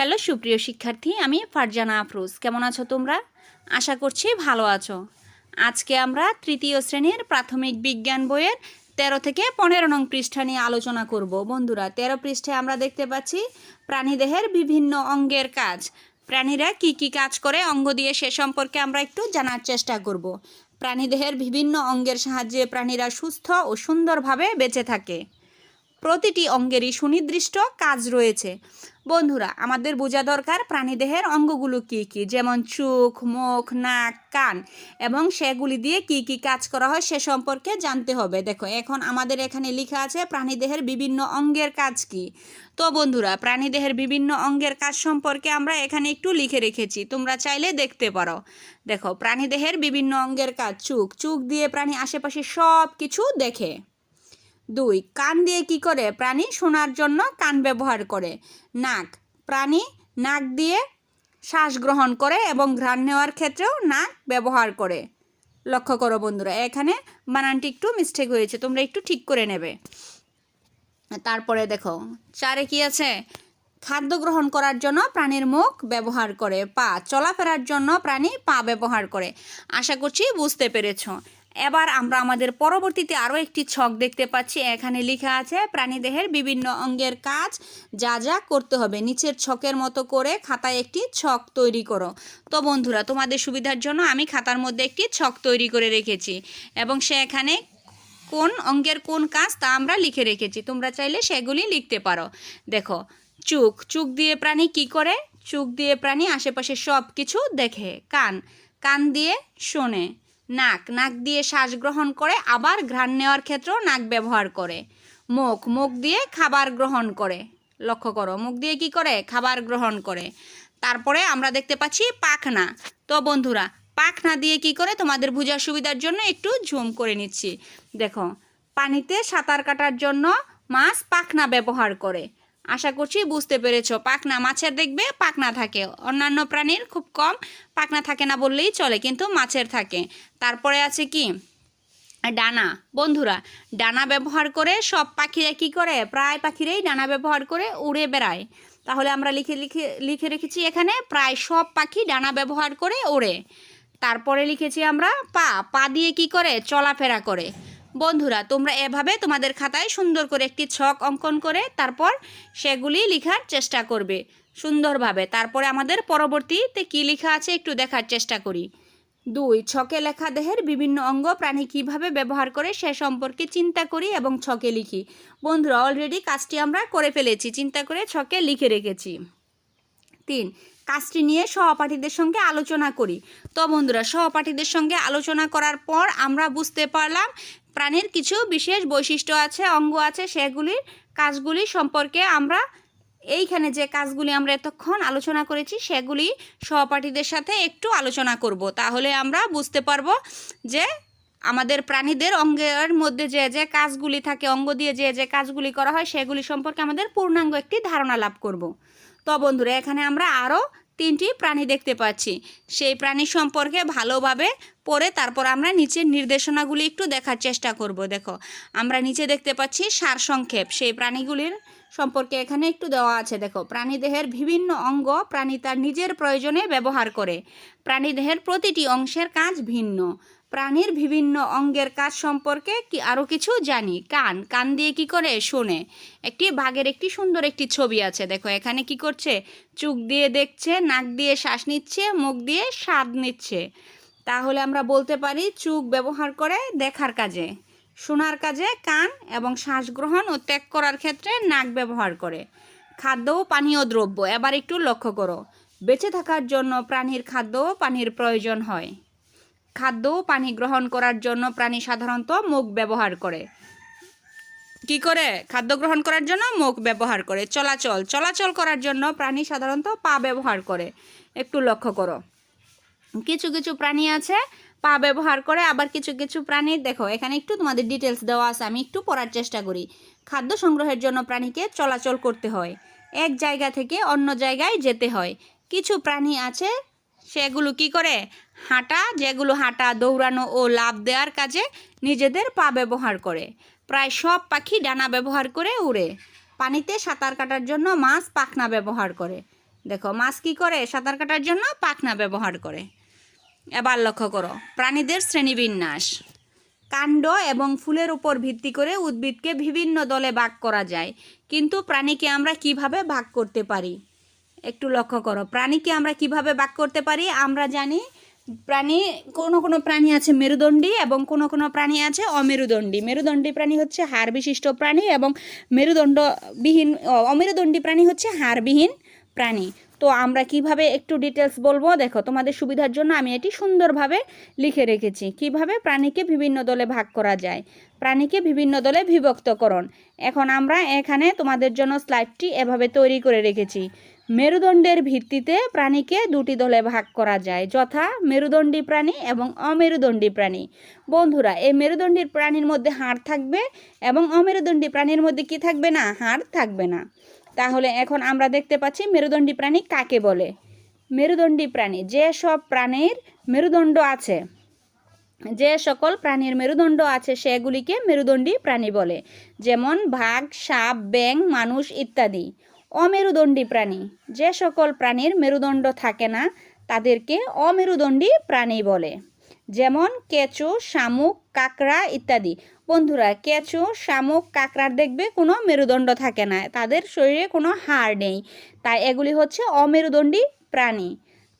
Hello, সুপ্রিয় শিক্ষার্থী, আমি ফারজানা আফরোজ। কেমন আছো তোমরা? আশা করছি ভালো আছো। আজকে আমরা তৃতীয় শ্রেণির প্রাথমিক বিজ্ঞান বইয়ের তেরো থেকে পনেরো নং পৃষ্ঠা নিয়ে আলোচনা করব। বন্ধুরা, তেরো পৃষ্ঠে আমরা দেখতে পাচ্ছি প্রাণীদেহের বিভিন্ন অঙ্গের কাজ। প্রাণীরা কি কি কাজ করে, অঙ্গ দিয়ে সে সম্পর্কে আমরা একটু জানার চেষ্টা করব। প্রাণীদেহের বিভিন্ন অঙ্গের সাহায্যে প্রাণীরা সুস্থ ও সুন্দরভাবে বেঁচে থাকে। প্রতিটি অঙ্গেরই সুনির্দিষ্ট কাজ রয়েছে। বন্ধুরা, আমাদের বোঝা দরকার প্রাণীদেহের অঙ্গগুলো কি কি, যেমন চোখ, মুখ, নাক, কান, এবং সেগুলি দিয়ে কি কি কাজ করা হয় সে সম্পর্কে জানতে হবে। দেখো, এখন আমাদের এখানে লেখা আছে প্রাণীদেহের বিভিন্ন অঙ্গের কাজ কি। তো বন্ধুরা, প্রাণীদেহের বিভিন্ন অঙ্গের কাজ সম্পর্কে আমরা এখানে একটু লিখে রেখেছি, তোমরা চাইলে দেখতে পারো। দেখো, প্রাণীদেহের বিভিন্ন অঙ্গের কাজ, চোখ। চোখ দিয়ে প্রাণী আশেপাশে সব কিছু দেখে। দুই, কান দিয়ে কি করে? প্রাণী শোনার জন্য কান ব্যবহার করে। নাক, প্রাণী নাক দিয়ে শ্বাস গ্রহণ করে এবং ঘ্রাণ নেওয়ার ক্ষেত্রেও নাক ব্যবহার করে। লক্ষ্য করো বন্ধুরা, এখানে বানানটি একটু মিস্টেক হয়েছে, তোমরা একটু ঠিক করে নেবে। তারপরে দেখো, চারে কি আছে? খাদ্য গ্রহণ করার জন্য প্রাণীর মুখ ব্যবহার করে। পা, চলাফেরার জন্য প্রাণী পা ব্যবহার করে। আশা করছি বুঝতে পেরেছ। এবার আমরা আমাদের পরবর্তীতে আরও একটি ছক দেখতে পাচ্ছি। এখানে লেখা আছে, প্রাণীদেহের বিভিন্ন অঙ্গের কাজ যা যা করতে হবে। নিচের ছকের মতো করে খাতায় একটি ছক তৈরি করো। তো বন্ধুরা, তোমাদের সুবিধার জন্য আমি খাতার মধ্যে একটি ছক তৈরি করে রেখেছি এবং সে এখানে কোন অঙ্গের কোন কাজ তা আমরা লিখে রেখেছি। তোমরা চাইলে সেগুলি লিখতে পারো। দেখো চোখ চোখ দিয়ে প্রাণী কি করে? চোখ দিয়ে প্রাণী আশেপাশে সব কিছু দেখে। কান। কান দিয়ে শোনে। নাক নাক দিয়ে শ্বাস গ্রহণ করে, আবার ঘ্রাণ নেওয়ার ক্ষেত্রেও নাক ব্যবহার করে। মুখ মুখ দিয়ে খাবার গ্রহণ করে। লক্ষ্য করো, মুখ দিয়ে কি করে? খাবার গ্রহণ করে। তারপরে আমরা দেখতে পাচ্ছি পাখনা। তো বন্ধুরা, পাখনা দিয়ে কি করে? তোমাদের বোঝার সুবিধার জন্য একটু ঝুম করে নিচ্ছি। দেখো, পানিতে সাঁতার কাটার জন্য মাছ পাখনা ব্যবহার করে। আশা করছি বুঝতে পেরেছ। পাখনা মাছের দেখবে, পাখনা থাকে। অন্যান্য প্রাণীর খুব কম, পাখনা থাকে না বললেই চলে, কিন্তু মাছের থাকে। তারপরে আছে কি? ডানা। বন্ধুরা, ডানা ব্যবহার করে সব পাখিরা কি করে? প্রায় পাখিরাই ডানা ব্যবহার করে উড়ে বেড়ায়। তাহলে আমরা লিখে লিখে লিখে রেখেছি এখানে, প্রায় সব পাখি ডানা ব্যবহার করে ওড়ে। তারপরে লিখেছি আমরা পা। পা দিয়ে কি করে? চলাফেরা করে। বন্ধুরা, তোমরা এভাবে তোমাদের খাতায় সুন্দর করে একটি ছক অঙ্কন করে তারপর সেগুলি লেখার চেষ্টা করবে সুন্দরভাবে। তারপরে আমাদের পরবর্তীতে কী লেখা আছে একটু দেখার চেষ্টা করি। দুই, ছকে লেখা দেহের বিভিন্ন অঙ্গ প্রাণী কীভাবে ব্যবহার করে সে সম্পর্কে চিন্তা করি এবং ছকে লিখি। বন্ধুরা অলরেডি কাজটি আমরা করে ফেলেছি, চিন্তা করে ছকে লিখে রেখেছি। তিন কাজটি নিয়ে সহপাঠীদের সঙ্গে আলোচনা করি। তো বন্ধুরা, সহপাঠীদের সঙ্গে আলোচনা করার পর আমরা বুঝতে পারলাম প্রাণীর কিছু বিশেষ বৈশিষ্ট্য আছে, অঙ্গ আছে, সেগুলির কাজগুলি সম্পর্কে আমরা এইখানে যে কাজগুলি আমরা এতক্ষণ আলোচনা করেছি, সেগুলি সহপাঠীদের সাথে একটু আলোচনা করব। তাহলে আমরা বুঝতে পারব যে আমাদের প্রাণীদের অঙ্গের মধ্যে যে যে কাজগুলি থাকে, অঙ্গ দিয়ে যে যে কাজগুলি করা হয়, সেগুলি সম্পর্কে আমাদের পূর্ণাঙ্গ একটি ধারণা লাভ করব। তো বন্ধুরা, এখানে আমরা আরও তিনটি প্রাণী দেখতে পাচ্ছি। সেই প্রাণী সম্পর্কে ভালোভাবে পড়ে তারপর আমরা নিচের নির্দেশনাগুলি একটু দেখার চেষ্টা করব, দেখো। আমরা নিচে দেখতে পাচ্ছি সারসংক্ষেপ। সেই প্রাণীগুলির সম্পর্কে এখানে একটু দেওয়া আছে, দেখো। প্রাণীদেহের বিভিন্ন অঙ্গ প্রাণী তার নিজের প্রয়োজনে ব্যবহার করে। প্রাণীদেহের প্রতিটি অংশের কাজ ভিন্ন। প্রাণীর বিভিন্ন অঙ্গের কাজ সম্পর্কে কি আরও কিছু জানি? কান। কান দিয়ে কি করে? শোনে। একটি বাঘের একটি সুন্দর একটি ছবি আছে। দেখো, এখানে কি করছে? চোখ দিয়ে দেখছে, নাক দিয়ে শ্বাস নিচ্ছে, মুখ দিয়ে স্বাদ নিচ্ছে। তাহলে আমরা বলতে পারি চোখ ব্যবহার করে দেখার কাজে। শোনার কাজে কান এবং শ্বাস গ্রহণ ও ত্যাগ করার ক্ষেত্রে নাক ব্যবহার করে। খাদ্য ও পানীয় দ্রব্য। এবার একটু লক্ষ্য করো। বেঁচে থাকার জন্য প্রাণীর খাদ্য ও পানির প্রয়োজন হয়। খাদ্য ও পানি গ্রহণ করার জন্য প্রাণী সাধারণত মুখ ব্যবহার করে। কি করে? খাদ্য গ্রহণ করার জন্য মুখ ব্যবহার করে। চলাচল। চলাচল করার জন্য প্রাণী সাধারণত পা ব্যবহার করে। একটু লক্ষ্য করো। কিছু কিছু প্রাণী আছে, পা ব্যবহার করে, আবার কিছু কিছু প্রাণী, দেখো, এখানে একটু তোমাদের ডিটেলস দেওয়া আছে, আমি একটু পড়ার চেষ্টা করি। খাদ্য সংগ্রহের জন্য প্রাণীকে চলাচল করতে হয়। এক জায়গা থেকে অন্য জায়গায় যেতে হয়। কিছু প্রাণী আছে, সেগুলো কি করে? হাঁটা, যেগুলো হাঁটা, দৌড়ানো ও লাভ দেওয়ার কাজে নিজেদের পা ব্যবহার করে। প্রায় সব পাখি ডানা ব্যবহার করে উড়ে। পানিতে সাঁতার কাটার জন্য মাছ পাখনা ব্যবহার করে। দেখো, মাছ কী করে? সাঁতার কাটার জন্য পাখনা ব্যবহার করে। এবার লক্ষ্য করো, প্রাণীদের শ্রেণীবিন্যাস। কাণ্ড এবং ফুলের উপর ভিত্তি করে উদ্ভিদকে বিভিন্ন দলে ভাগ করা যায়। কিন্তু প্রাণীকে আমরা কীভাবে ভাগ করতে পারি? একটু লক্ষ্য করো, প্রাণীকে আমরা কীভাবে ভাগ করতে পারি? আমরা জানি প্রাণী কোনো কোনো প্রাণী আছে মেরুদণ্ডী এবং কোনো কোনো প্রাণী আছে অমেরুদণ্ডী। মেরুদণ্ডী প্রাণী হচ্ছে হাড় বিশিষ্ট প্রাণী এবং মেরুদণ্ডবিহীন ও, অমেরুদণ্ডী প্রাণী হচ্ছে হাড়বিহীন প্রাণী। তো আমরা কীভাবে একটু ডিটেলস বলব? দেখো তোমাদের সুবিধার জন্য আমি এটি সুন্দরভাবে লিখে রেখেছি। কীভাবে প্রাণীকে বিভিন্ন দলে ভাগ করা যায়? প্রাণীকে বিভিন্ন দলে বিভক্তকরণ। এখন আমরা এখানে তোমাদের জন্য স্লাইডটি এভাবে তৈরি করে রেখেছি। মেরুদণ্ডের ভিত্তিতে প্রাণীকে দুটি দলে ভাগ করা যায়, যথা মেরুদণ্ডী প্রাণী এবং অমেরুদণ্ডী প্রাণী। বন্ধুরা, এই মেরুদণ্ডী প্রাণীর মধ্যে হাড় থাকবে এবং অমেরুদণ্ডী প্রাণীর মধ্যে কি থাকবে না? হাড় থাকবে না। তাহলে এখন আমরা দেখতে পাচ্ছি মেরুদণ্ডী প্রাণী কাকে বলে? মেরুদণ্ডী প্রাণী, যে সব প্রাণীর মেরুদণ্ড আছে, যে সকল প্রাণীর মেরুদণ্ড আছে, সেগুলিকে মেরুদণ্ডী প্রাণী বলে। যেমন ভাগ, সাপ ব্যাং মানুষ ইত্যাদি। অমেরুদণ্ডী প্রাণী। যে সকল প্রাণীর মেরুদণ্ড থাকে না, তাদেরকে অমেরুদণ্ডী প্রাণী বলে। যেমন কেঁচো, শামুক, কাঁকড়া ইত্যাদি। বন্ধুরা, কেঁচো, শামুক, কাঁকড়ার দেখবে কোনো মেরুদণ্ড থাকে না। তাদের শরীরে কোনো হাড় নেই। তাই এগুলি হচ্ছে অমেরুদণ্ডী প্রাণী।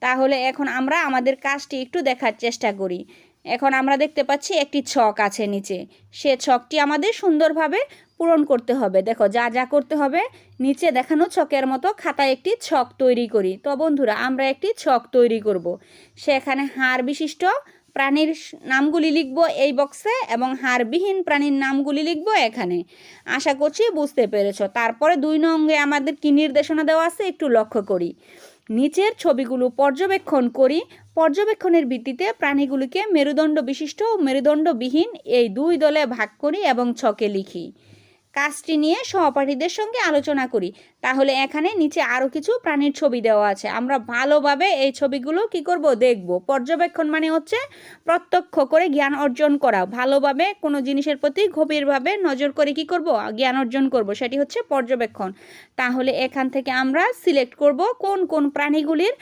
তাহলে এখন আমরা আমাদের কাজটি একটু দেখার চেষ্টা করি। এখন আমরা দেখতে পাচ্ছি একটি ছক আছে নিচে। সে ছকটি আমাদের সুন্দরভাবে পূরণ করতে হবে। দেখো, যা যা করতে হবে, নিচে দেখানো ছকের মতো খাতায় একটি ছক তৈরি করি। তো বন্ধুরা, আমরা একটি ছক তৈরি করব। সেখানে হাড় বিশিষ্ট প্রাণীর নামগুলি লিখব এই বক্সে এবং হাড়বিহীন প্রাণীর নামগুলি লিখব এখানে। আশা করছি বুঝতে পেরেছ। তারপরে দুই নঙ্গে আমাদের কি নির্দেশনা দেওয়া আছে একটু লক্ষ্য করি। নিচের ছবিগুলো পর্যবেক্ষণ করি। পর্যবেক্ষণের ভিত্তিতে প্রাণীগুলিকে মেরুদণ্ড বিশিষ্ট ও মেরুদণ্ডবিহীন এই দুই দলে ভাগ করি এবং ছকে লিখি। কাজটি নিয়ে সহপাঠীদের সঙ্গে আলোচনা করি। তাহলে এখানে নিচে আরও কিছু প্রাণীর ছবি দেওয়া আছে। আমরা ভালোভাবে এই ছবিগুলো কি করব? দেখব। পর্যবেক্ষণ মানে হচ্ছে প্রত্যক্ষ করে জ্ঞান অর্জন করা। ভালোভাবে কোনো জিনিসের প্রতি গভীরভাবে নজর করে কি করব? জ্ঞান অর্জন করব। সেটি হচ্ছে পর্যবেক্ষণ। তাহলে এখান থেকে আমরা সিলেক্ট করব কোন কোন প্রাণীগুলির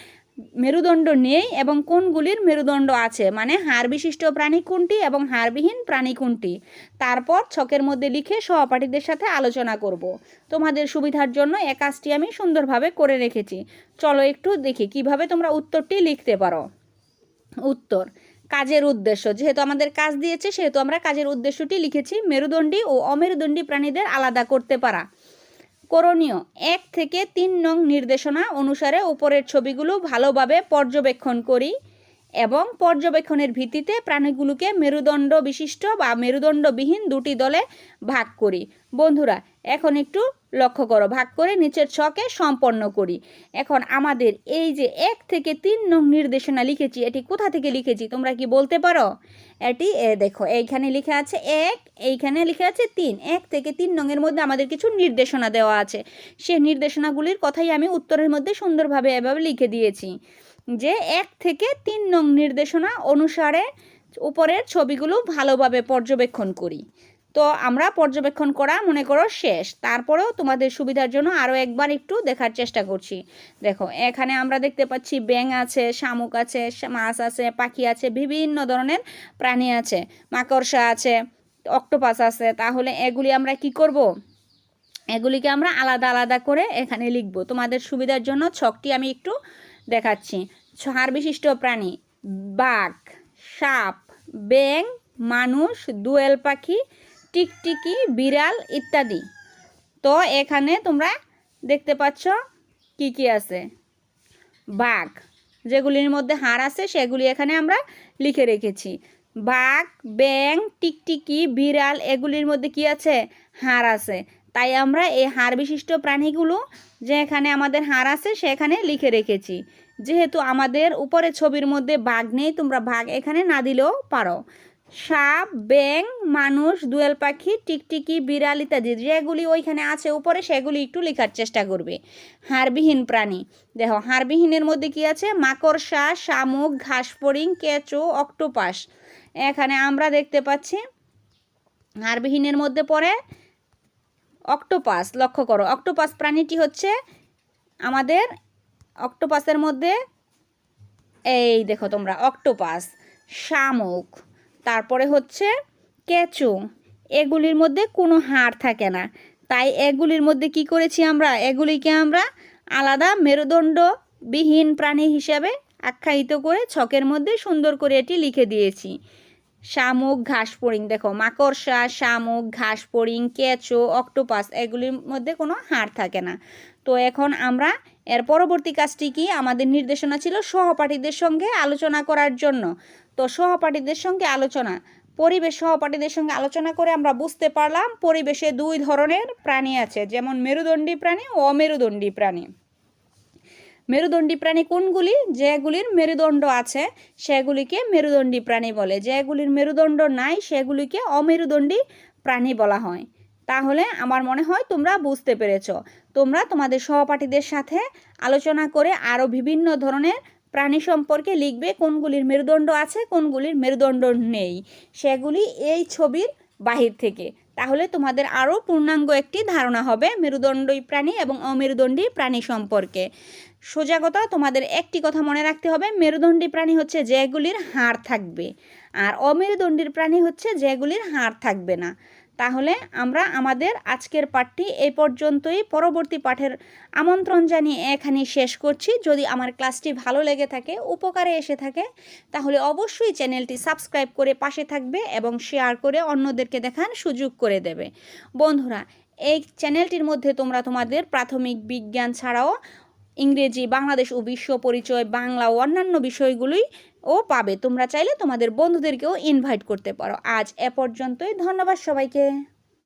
মেরুদণ্ড নেই এবং কোনগুলির মেরুদণ্ড আছে? মানে হাড় বিশিষ্ট প্রাণী কোনটি এবং হাড়বিহীন প্রাণী কোনটি? তারপর ছকের মধ্যে লিখে সহপাঠীদের সাথে আলোচনা করব। তোমাদের সুবিধার জন্য এ কাজটি আমি সুন্দরভাবে করে রেখেছি। চলো একটু দেখি কীভাবে তোমরা উত্তরটি লিখতে পারো। উত্তর, কাজের উদ্দেশ্য। যেহেতু আমাদের কাজ দিয়েছে, সেহেতু আমরা কাজের উদ্দেশ্যটি লিখেছি। মেরুদণ্ডী ও অমেরুদণ্ডী প্রাণীদের আলাদা করতে পারা। করণীয়। এক থেকে তিন নং নির্দেশনা অনুসারে উপরের ছবিগুলো ভালোভাবে পর্যবেক্ষণ করি এবং পর্যবেক্ষণের ভিত্তিতে প্রাণীগুলোকে মেরুদণ্ড বিশিষ্ট বা মেরুদণ্ডবিহীন দুটি দলে ভাগ করি। বন্ধুরা এখন একটু লক্ষ্য করো। ভাগ করে নিচের ছকে সম্পন্ন করি। এখন আমাদের এই যে এক থেকে তিন নং নির্দেশনা লিখেছি, এটি কোথা থেকে লিখেছি তোমরা কি বলতে পারো? এটি, এ, দেখো, এইখানে লিখে আছে এক, এইখানে লিখে আছে তিন। এক থেকে তিন নংয়ের মধ্যে আমাদের কিছু নির্দেশনা দেওয়া আছে। সে নির্দেশনাগুলির কথাই আমি উত্তরের মধ্যে সুন্দরভাবে এভাবে লিখে দিয়েছি যে এক থেকে তিন নং নির্দেশনা অনুসারে উপরের ছবিগুলো ভালোভাবে পর্যবেক্ষণ করি। তো আমরা পর্যবেক্ষণ করা মনে করো শেষ। তারপরেও তোমাদের সুবিধার জন্য আরও একবার একটু দেখার চেষ্টা করছি। দেখো, এখানে আমরা দেখতে পাচ্ছি ব্যাঙ আছে, শামুক আছে, মাছ আছে, পাখি আছে, বিভিন্ন ধরনের প্রাণী আছে, মাকড়সা আছে, অক্টোপাস আছে। তাহলে এগুলি আমরা কি করব? এগুলিকে আমরা আলাদা আলাদা করে এখানে লিখব। তোমাদের সুবিধার জন্য ছকটি আমি একটু দেখাচ্ছি। হাড় বিশিষ্ট প্রাণী, বাঘ, সাপ ব্যাং মানুষ, দুয়েল পাখি টিকটিকি, বিড়াল ইত্যাদি। তো এখানে তোমরা দেখতে পাচ্ছ কি কি আছে। বাঘ, যেগুলির মধ্যে হাড় আছে, সেগুলি এখানে আমরা লিখে রেখেছি। বাঘ ব্যাং টিকটিকি, বিড়াল, এগুলির মধ্যে কি আছে? হাড় আছে। তাই আমরা এই হাড় বিশিষ্ট প্রাণীগুলো যে এখানে আমাদের হাড় আছে, সেখানে লিখে রেখেছি। যেহেতু আমাদের উপরে ছবির মধ্যে বাঘ নেই, তোমরা বাঘ এখানে না দিলেও পারো। সাপ ব্যাং মানুষ, দোয়েল পাখি, টিকটিকি, বিড়াল ইত্যাদি যেগুলি ওইখানে আছে উপরে, সেগুলি একটু লেখার চেষ্টা করবে। হাড়বিহীন প্রাণী। দেখো, হাড়বিহীনের মধ্যে কি আছে? মাকড়সা, শামুক, ঘাসফড়িং, কেঁচো, অক্টোপাস। এখানে আমরা দেখতে পাচ্ছি হাড়বিহীনের মধ্যে পড়ে অক্টোপাস। লক্ষ্য করো, অক্টোপাস প্রাণীটি হচ্ছে আমাদের অক্টোপাসের মধ্যে, এই দেখো তোমরা, অক্টোপাস, শামুক। তারপরে হচ্ছে কেঁচো। এগুলির মধ্যে কোনো হাড় থাকে না। তাই এগুলির মধ্যে কি করেছি আমরা? এগুলিকে আমরা আলাদা মেরুদণ্ডবিহীন প্রাণী হিসাবে আখ্যায়িত করে ছকের মধ্যে সুন্দর করে এটি লিখে দিয়েছি। শামুক, ঘাসফড়িং, দেখো, মাকড়সা, শামুক, ঘাসফড়িং, কেঁচো, অক্টোপাস, এগুলির মধ্যে কোনো হাড় থাকে না। তো এখন আমরা এর পরবর্তী কাজটি কি? আমাদের নির্দেশনা ছিল সহপাঠীদের সঙ্গে আলোচনা করার জন্য। তো সহপাঠীদের সঙ্গে আলোচনা, পরিবেশ সহপাঠীদের সঙ্গে আলোচনা করে আমরা বুঝতে পারলাম পরিবেশে দুই ধরনের প্রাণী আছে, যেমন মেরুদণ্ডী প্রাণী ও অমেরুদণ্ডী প্রাণী। মেরুদণ্ডী প্রাণী কোনগুলি? যেগুলির মেরুদণ্ড আছে, সেগুলিকে মেরুদণ্ডী প্রাণী বলে। যেগুলির মেরুদণ্ড নাই, সেগুলিকে অমেরুদণ্ডী প্রাণী বলা হয়। তাহলে আমার মনে হয় তোমরা বুঝতে পেরেছ। তোমরা তোমাদের সহপাঠীদের সাথে আলোচনা করে আরও বিভিন্ন ধরনের প্রাণী সম্পর্কে লিখবে কোনগুলির মেরুদণ্ড আছে, কোনগুলির মেরুদণ্ড নেই। সেগুলি এই ছবির বাহির থেকে। তাহলে তোমাদের আরও পূর্ণাঙ্গ একটি ধারণা হবে মেরুদণ্ডী প্রাণী এবং অমেরুদণ্ডী প্রাণী সম্পর্কে। সোজা কথা, তোমাদের একটি কথা মনে রাখতে হবে, মেরুদণ্ডী প্রাণী হচ্ছে যেগুলির হাড় থাকবে। আর অমেরুদণ্ডীর প্রাণী হচ্ছে যেগুলির হাড় থাকবে না। তাহলে আমরা আমাদের আজকের পাঠটি এই পর্যন্তই। পরবর্তী পাঠের আমন্ত্রণ জানিয়ে এখানে শেষ করছি। যদি আমার ক্লাসটি ভালো লেগে থাকে, উপকারে এসে থাকে, তাহলে অবশ্যই চ্যানেলটি সাবস্ক্রাইব করে পাশে থাকবে এবং শেয়ার করে অন্যদেরকে দেখার সুযোগ করে দেবে। বন্ধুরা, এই চ্যানেলটির মধ্যে তোমরা তোমাদের প্রাথমিক বিজ্ঞান ছাড়াও ইংরেজি, বাংলাদেশ ও বিশ্ব পরিচয়, বাংলা ও অন্যান্য বিষয়গুলোই ও পাবে। তোমরা চাইলে তোমাদের বন্ধুদেরকেও ইনভাইট করতে পারো। আজ এ পর্যন্তই। ধন্যবাদ সবাইকে।